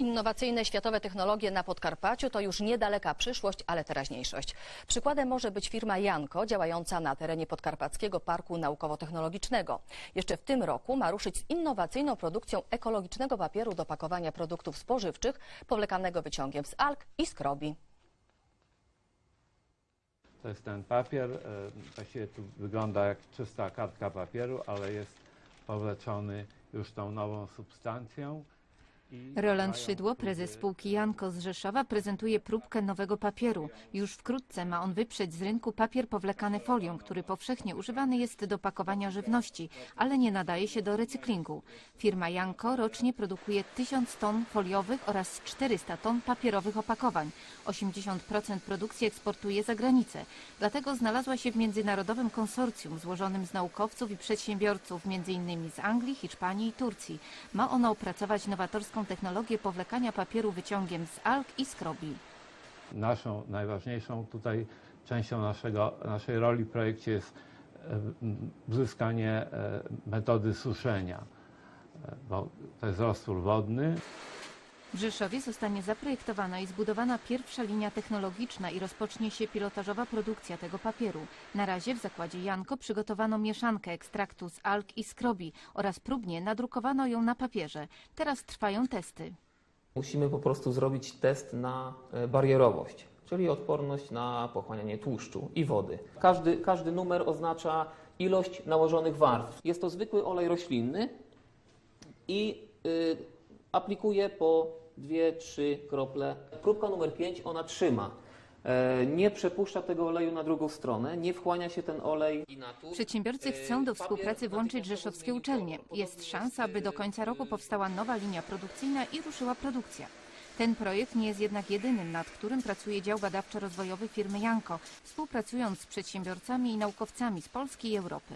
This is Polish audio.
Innowacyjne światowe technologie na Podkarpaciu to już niedaleka przyszłość, ale teraźniejszość. Przykładem może być firma Janko, działająca na terenie Podkarpackiego Parku Naukowo-Technologicznego. Jeszcze w tym roku ma ruszyć z innowacyjną produkcją ekologicznego papieru do pakowania produktów spożywczych, powlekanego wyciągiem z alg i skrobi. To jest ten papier, e, właściwie tu wygląda jak czysta kartka papieru, ale jest powleczony już tą nową substancją. Roland Szydło, prezes spółki Janko z Rzeszowa, prezentuje próbkę nowego papieru. Już wkrótce ma on wyprzeć z rynku papier powlekany folią, który powszechnie używany jest do pakowania żywności, ale nie nadaje się do recyklingu. Firma Janko rocznie produkuje 1000 ton foliowych oraz 400 ton papierowych opakowań. 80% produkcji eksportuje za granicę. Dlatego znalazła się w międzynarodowym konsorcjum złożonym z naukowców i przedsiębiorców, m.in. z Anglii, Hiszpanii i Turcji. Ma ono opracować nowatorską technologię powlekania papieru wyciągiem z alg i skrobi. Naszą najważniejszą tutaj częścią naszego, naszej roli w projekcie jest e, uzyskanie e, metody suszenia, e, bo to jest roztwór wodny. W Rzeszowie zostanie zaprojektowana i zbudowana pierwsza linia technologiczna i rozpocznie się pilotażowa produkcja tego papieru. Na razie w zakładzie Janko przygotowano mieszankę ekstraktu z alg i skrobi oraz próbnie nadrukowano ją na papierze. Teraz trwają testy. Musimy po prostu zrobić test na e, barierowość, czyli odporność na pochłanianie tłuszczu i wody. Każdy, każdy numer oznacza ilość nałożonych warstw. Jest to zwykły olej roślinny i y, aplikuje po 2-3 krople. Próbka numer 5 ona trzyma. E, Nie przepuszcza tego oleju na drugą stronę, nie wchłania się ten olej. Przedsiębiorcy chcą do współpracy włączyć rzeszowskie uczelnie. Jest szansa, by do końca roku powstała nowa linia produkcyjna i ruszyła produkcja. Ten projekt nie jest jednak jedynym, nad którym pracuje dział badawczo-rozwojowy firmy Janko, współpracując z przedsiębiorcami i naukowcami z Polski i Europy.